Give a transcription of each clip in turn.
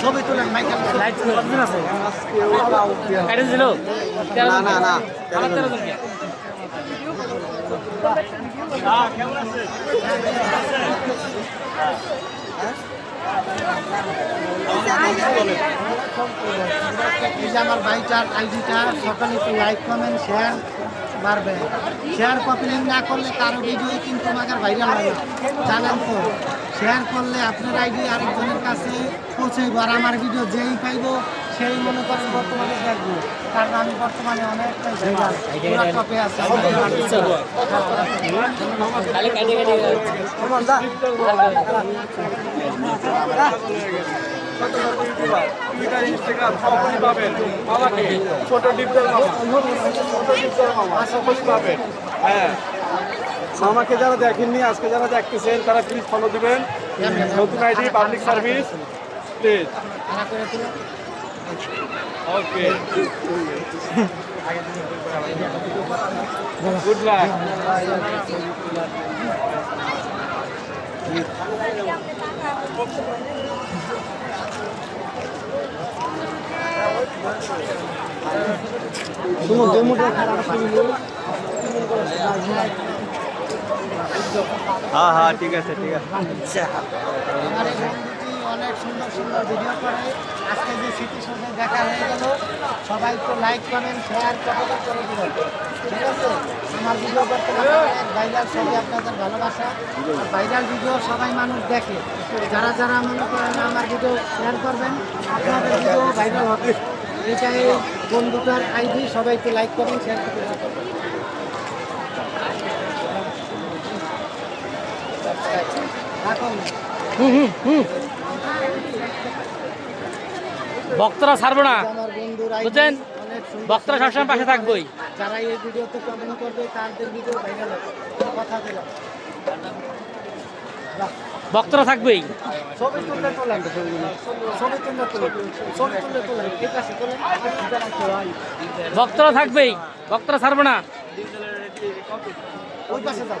ছবি তুলেন Michael light কতদিন আছে। কাটে ছিল? না, না, না। আমার তেরো জন আমার বাইটার আইডিটা সকালে একটু লাইক কমেন্ট শেয়ার বাড়বে। শেয়ার কপিলিং না করলে কারও ভিডিও কিন্তু আমাকে ভাইরাল না জানেন তো। শেয়ার করলে আপনার আইডি আরেকজনের কাছে পৌঁছাইব। আর আমার ভিডিও যেই পাইব সেই মনে করেন বর্তমানে দেখব। কারণ আমি বর্তমানে অনেকটাই টপে আছে। ইনস্টাগ্রাম পাবেন মামাকে ছোট মামাকে যারা দেখেননি, আজকে যারা দেখতেছেন, তারা প্লিজ ফলো দিবেন। নতুন ID public service please okay good luck হ্যাঁ হ্যাঁ ঠিক আছে ঠিক আছে। অনেক সুন্দর সুন্দর ভিডিও করে স্মৃতির সাথে দেখা হয়ে গেল। সবাই একটু লাইক করেন শেয়ার কমেন্ট করে দিবেন ঠিক আছে? আমার ভিডিও করতে ভাইরাল সবই আপনাদের ভালোবাসা। ভাইরাল ভিডিও সবাই মানুষ দেখে। যারা যারা মনে করেন আমার ভিডিও শেয়ার করবেন, আপনাদের ভিডিও ভাইরাল হবে। এটাই বন্ধুটার আইডি সবাই একটু লাইক করেন। শেয়ার করবেন রাখুন বক্তরা ছাড়বো না। বুঝছেন? বক্তরা সবসময় পাশে থাকবোই যারা এই ভিডিওতে কমেন্ট করবে তাদের ভিডিও ভাইরাল হবে। কথা দিলাম। বক্তরা থাকবেই। ছবি তুললে তোলেন। ছবি তুললে তোলেন। ছবি তুললে তোলেন। ঠিক আছে তোলেন। বক্তরা থাকবেই। বক্তরা ছাড়বো না। ওই পাশে যাও।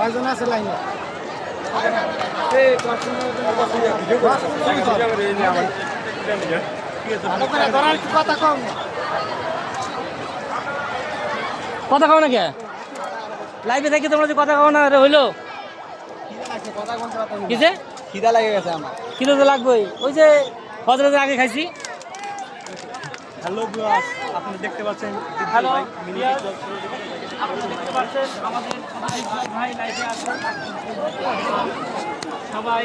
কয়জন আছে লাইনে? কথা কম কথা কও না কে? লাইভে থাকি তোমরা যে কথা কও না রে হইল। কথা বলতে পারতাম কিসে খিদা লেগে গেছে আমার। কিলো তো লাগবেই। ওই যে হজরতের আগে খাইছি। হ্যালো ভিউয়ার্স আপনি দেখতে পাচ্ছেন হ্যালো দেখতে পাচ্ছেন আমাদের ভাই লাইভে আছে। সবাই